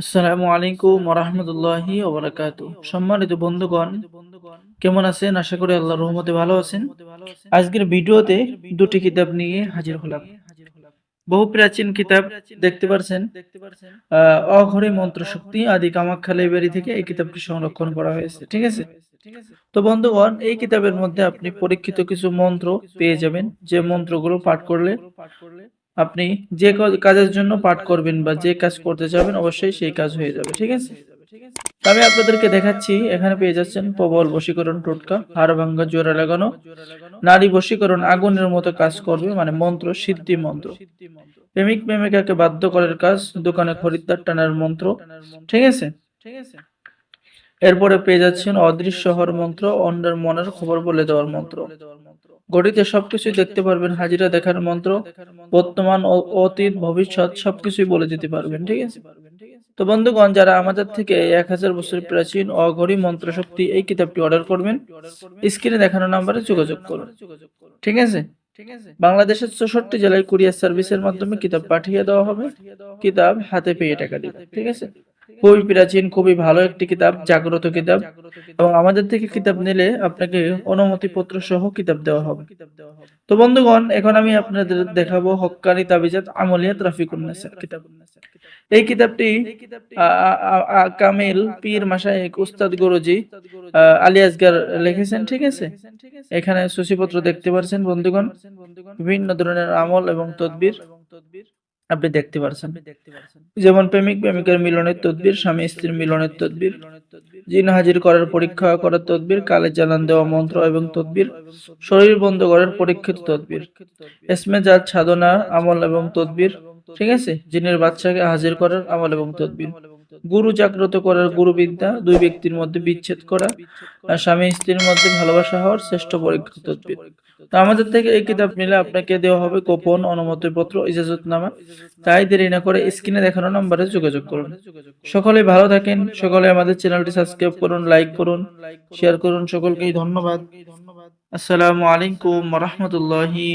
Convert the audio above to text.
আসসালামু আলাইকুম রহমতুল্লাহি ওবরাকাতু সম্মানিত বন্ধুগণ, কেমন আছেন? আশা করি আল্লাহর রহমতে ভালো আছেন। আজকের ভিডিওতে দুটি কিতাব নিয়ে হাজির হলাম। বহু প্রাচীন কিতাব দেখতে পারছেন। অঘরে মন্ত্র শক্তি আদি কামাখ্যা লাইব্রেরি থেকে এই কিতাবটি সংরক্ষণ করা হয়েছে। ঠিক আছে? তো বন্ধুগণ, এই কিতাবের মধ্যে আপনি পরীক্ষিত কিছু মন্ত্র পেয়ে যাবেন। যে মন্ত্রগুলো পাঠ করলে আপনি যে কাজের জন্য পাঠ করবেন বা যে কাজ করতে চাবেন অবশ্যই সেই কাজ হয়ে যাবে, ঠিক আছে? আমি আপনাদেরকে দেখাচ্ছি, এখানে পেয়ে যাচ্ছেন প্রবল বশীকরণ টোটকা, হাড় ভাঙ্গা, জোড়া লাগানো নারী বশীকরণ, আগুনের মতো কাজ করবে মানে মন্ত্র, সিদ্ধি মন্ত্র। প্রেমিক, প্রেমিকাকে বাধ্য করার কাজ, দোকানে খরিদ্দার টানার মন্ত্র, ঠিক আছে? এরপরে পেয়ে যাচ্ছেন অদৃশ্য হওয়ার মন্ত্র, অন্যের মনের খবর বলে দেওয়ার মন্ত্র। গড়িতে সবকিছু দেখতে পারবেন, হাজিরা দেখার মন্ত্র, বর্তমান অতীত, ভবিষ্যৎ, সবকিছুই বলে দিতে পারবেন, ঠিক আছে? তো বন্ধুগণ, যারা আমাদের থেকে এক হাজার বছর প্রাচীন অঘরী মন্ত্র শক্তি এই কিতাবটি অর্ডার করবেন, স্ক্রিনে দেখানো নাম্বারে যোগাযোগ করুন, ঠিক আছে? বাংলাদেশের চৌষট্টি জেলায় কুরিয়ার সার্ভিসের মাধ্যমে কিতাব পাঠিয়ে দেওয়া হবে, কিতাব হাতে পেয়ে টাকা দিবে ঠিক আছে? খুবই প্রাচীন, খুবই ভালো একটি কিতাব, জাগ্রত কিতাব। এবং আমাদের থেকে কিতাব নিলে আপনাকে অনুমতি পত্র সহ কিতাব দেওয়া হবে। তো বন্ধুগণ, এখন আমি আপনাদের দেখাবো হক্কানি তাবিজাত আমলিয়াত রাফিকুন নাসার কিতাব। এই কিতাবটি কামিল পীর মাসায়েক উস্তাদ গুরুজি আলী আসগার লিখেছেন, ঠিক আছে? এখানে সূচিপত্র দেখতে পাচ্ছেন বন্ধুগণ। বিভিন্ন ধরনের আমল এবং তদবির। আপনি দেখতে পারছেন। যেমন প্রেমিক প্রেমিকের মিলনের তদবির, স্বামী স্ত্রীর মিলনের তদবির, জিন হাজির করার পরীক্ষা করার তদবির, কালে চালান দেওয়া মন্ত্র এবং তদবির, শরীর বন্ধ করার পরীক্ষিত তদবির যার সাধনা আমল এবং তদবির, ঠিক আছে? জিনের বাচ্চাকে হাজির করার আমল এবং তদবির। গুরু জাগ্রত করার গুরু বিদ্যা দুই ব্যক্তির মধ্যে বিচ্ছেদ করা স্বামী স্ত্রীর মধ্যে ভালোবাসা হওয়ার শ্রেষ্ঠ পরীক্ষিত তো আমাদের থেকে এই কিতাব নিলে আপনাকে দেওয়া হবে গোপন অনুমতিপত্র, ইজাজতনামা। তাই দেরি না করে স্ক্রিনে দেখানো নম্বরে যোগাযোগ করুন। সকলে ভালো থাকেন, সকলে আমাদের চ্যানেলটি সাবস্ক্রাইব করুন, লাইক করুন, শেয়ার করুন। সকলকেই ধন্যবাদ। আসসালামু আলাইকুম রহমতুল্লাহি